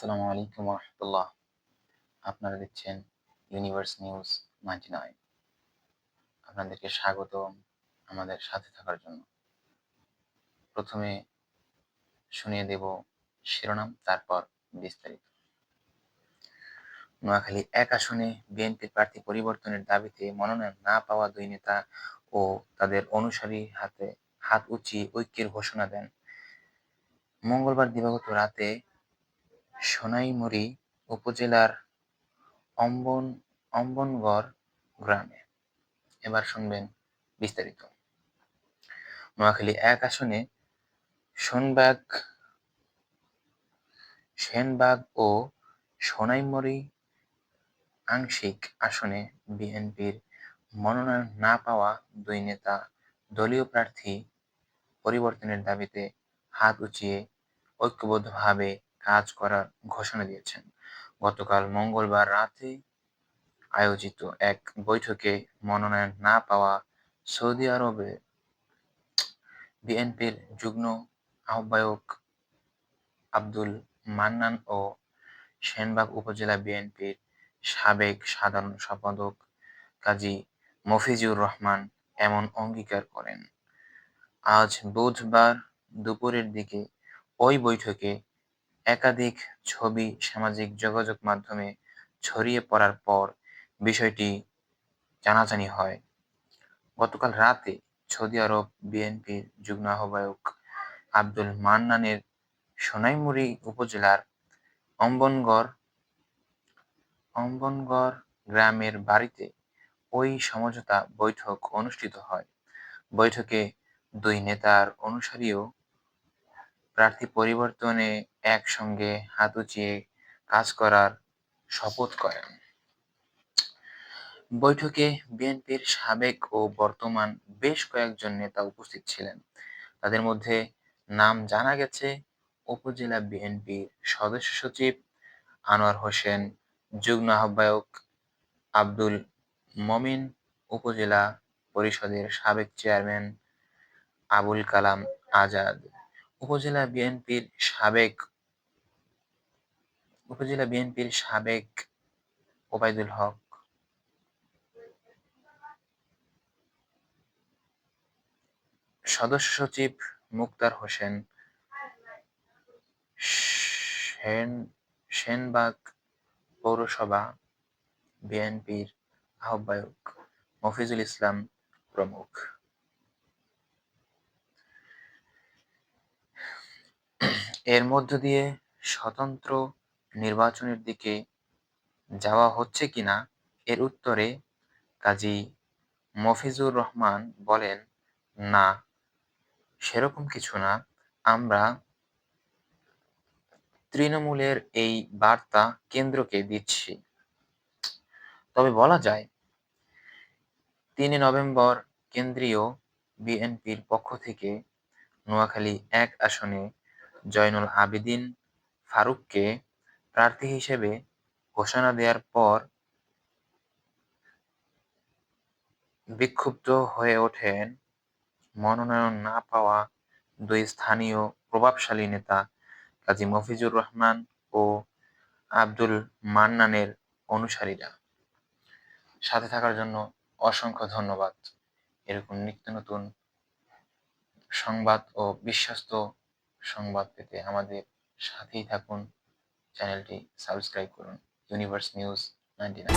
আলাইকুম রহমতুল্লাহ আপনারা দেখছেন ইউনিভার্স নিউজ নাইনটি নাইন। আপনাদেরকে স্বাগত আমাদের সাথে থাকার জন্য। প্রথমে শুনিয়ে দেব শিরোনাম, তারপর বিস্তারিত। নোয়াখালী এক আসনে বিএনপির প্রার্থী পরিবর্তনের দাবিতে মনোনয়ন না পাওয়া দুই নেতা ও তাদের অনুসারী হাতে হাত উঁচিয়ে ঐক্যের ঘোষণা দেন। মঙ্গলবার দিবাগত রাতে সোনাইমুড়ি উপজেলার অম্বন, অম্বনগড় গ্রামে। এবার শুনবেন বিস্তারিত। নোয়াখালী এক আসনে সোনবাগ, সেনবাগ ও সোনাইমুড়ি আংশিক আসনে বিএনপির মনোনয়ন না পাওয়া দুই নেতা দলীয় প্রার্থী পরিবর্তনের দাবিতে হাত উঁচিয়ে ঐক্যবদ্ধভাবে কাজ করার ঘোষণা দিয়েছেন। গতকাল মঙ্গলবার রাতে আয়োজিত এক বৈঠকে মনোনয়ন না পাওয়া সৌদি আরবে বিএনপির যুগ্ম আহ্বায়ক আব্দুল মান্নান ও সেনবাগ উপজেলা বিএনপির সাবেক সাধারণ সম্পাদক কাজী মফিজুর রহমান এমন অঙ্গীকার করেন। আজ বুধবার দুপুরের দিকে ওই বৈঠকে একাধিক ছবি সামাজিক যোগাযোগ মাধ্যমে ছড়িয়ে পড়ার পর বিষয়টি জানাজানি হয়। গতকাল রাতে সৌদি আরব বিএনপির যুগ্ম আহ্বায়ক আব্দুল মান্নানের সোনাইমুড়ি উপজেলার অম্বনগড় অম্বনগড় গ্রামের বাড়িতে ওই সমঝোতা বৈঠক অনুষ্ঠিত হয়। বৈঠকে দুই নেতার অনুসারীও প্রার্থী পরিবর্তনে একসঙ্গে হাত উঁচিয়ে কাজ করার শপথ করেন। বৈঠকে বিএনপির সাবেক ও বর্তমান বেশ কয়েকজন নেতা উপস্থিত ছিলেন। তাদের মধ্যে নাম জানা গেছে উপজেলা বিএনপির সদস্য সচিব আনোয়ার হোসেন, যুগ্ম আহ্বায়ক আব্দুল মমিন, উপজেলা পরিষদের সাবেক চেয়ারম্যান আবুল কালাম আজাদ। উপজেলা বিএনপির সাবেক, উপজেলা বিএনপির সাবেক ওবায়দুল হক। সদস্য সচিব মুক্তার হোসেন, সেন, সেনবাগ পৌরসভা বিএনপির আহ্বায়ক মফিজুল ইসলাম প্রমুখ। এর মধ্য দিয়ে স্বতন্ত্র নির্বাচনের দিকে যাওয়া হচ্ছে কিনা, এর উত্তরে কাজী মফিজুর রহমান বলেন, না, সেরকম কিছু না। আমরা তৃণমূলের এই বার্তা কেন্দ্রকে দিচ্ছি। তবে বলা যায়, তিন নভেম্বর কেন্দ্রীয় বিএনপির পক্ষ থেকে নোয়াখালী এক আসনে জয়নুল আবেদিন ফারুককে প্রার্থী হিসেবে ঘোষণা দেওয়ার পর বিক্ষুব্ধ হয়ে ওঠেন মনোনয়ন না পাওয়া দুই স্থানীয় প্রভাবশালী নেতা কাজী মফিজুর রহমান ও আব্দুল মান্নানের অনুসারীরা। সাথে থাকার জন্য অসংখ্য ধন্যবাদ। এরকম নিত্য নতুন সংবাদ ও বিশ্বস্ত সংবাদ পেতে আমাদের সাথেই থাকুন। চ্যানেলটি সাবস্ক্রাইব করুন। Universe news ninety nine.